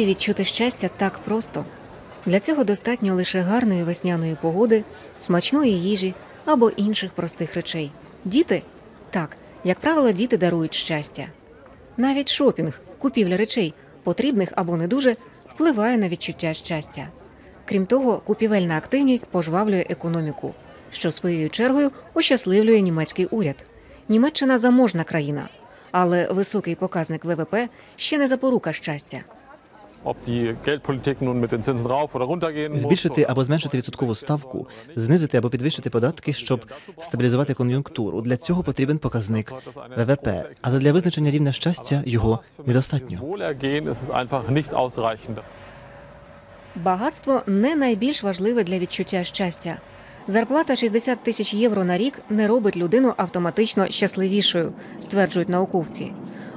Насправді відчути щастя так просто. Для цього достатньо лише гарної весняної погоди, смачної їжі або інших простих речей. Діти так, як правило, діти дарують щастя. Навіть шопінг, купівля речей, потрібних або не дуже, впливає на відчуття щастя. Крім того, купівельна активність пожвавлює економіку, що своєю чергою ощасливлює німецький уряд. Німеччина заможна країна, але високий показник ВВП ще не запорука щастя. Збільшити або зменшити відсоткову ставку, знизити або підвищити податки, щоб стабілізувати кон'юнктуру. Для цього потрібен показник ВВП, але для визначення рівня щастя його недостатньо. Багатство не найбільш важливе для відчуття щастя. Зарплата 60 тисяч євро на рік не робить людину автоматично щасливішою, стверджують науковці.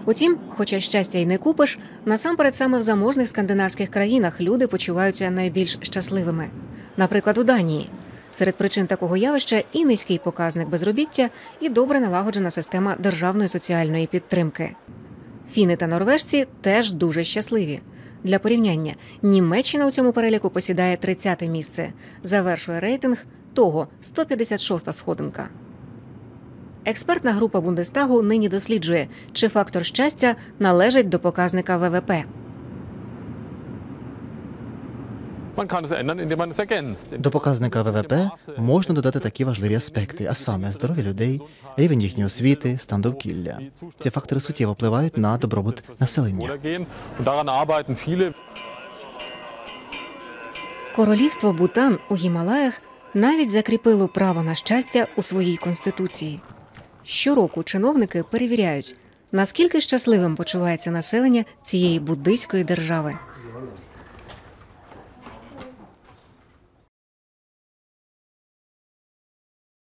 Утім, хоча щастя й не купиш, насамперед саме в заможних скандинавських країнах люди почуваються найбільш щасливими. Наприклад, у Данії. Серед причин такого явища і низький показник безробіття, і добре налагоджена система державної соціальної підтримки. Фіни та норвежці теж дуже щасливі. Для порівняння, Німеччина у цьому переліку посідає 30-те місце, завершує рейтинг того 156-та сходинка. Експертна група Бундестагу нині досліджує, чи фактор щастя належить до показника ВВП. До показника ВВП можна додати такі важливі аспекти, а саме здоров'я людей, рівень їхньої освіти, стан довкілля. Ці фактори суттєво впливають на добробут населення. Королівство Бутан у Гімалаях навіть закріпило право на щастя у своїй конституції. Щороку чиновники перевіряють, наскільки щасливим почувається населення цієї буддийської держави.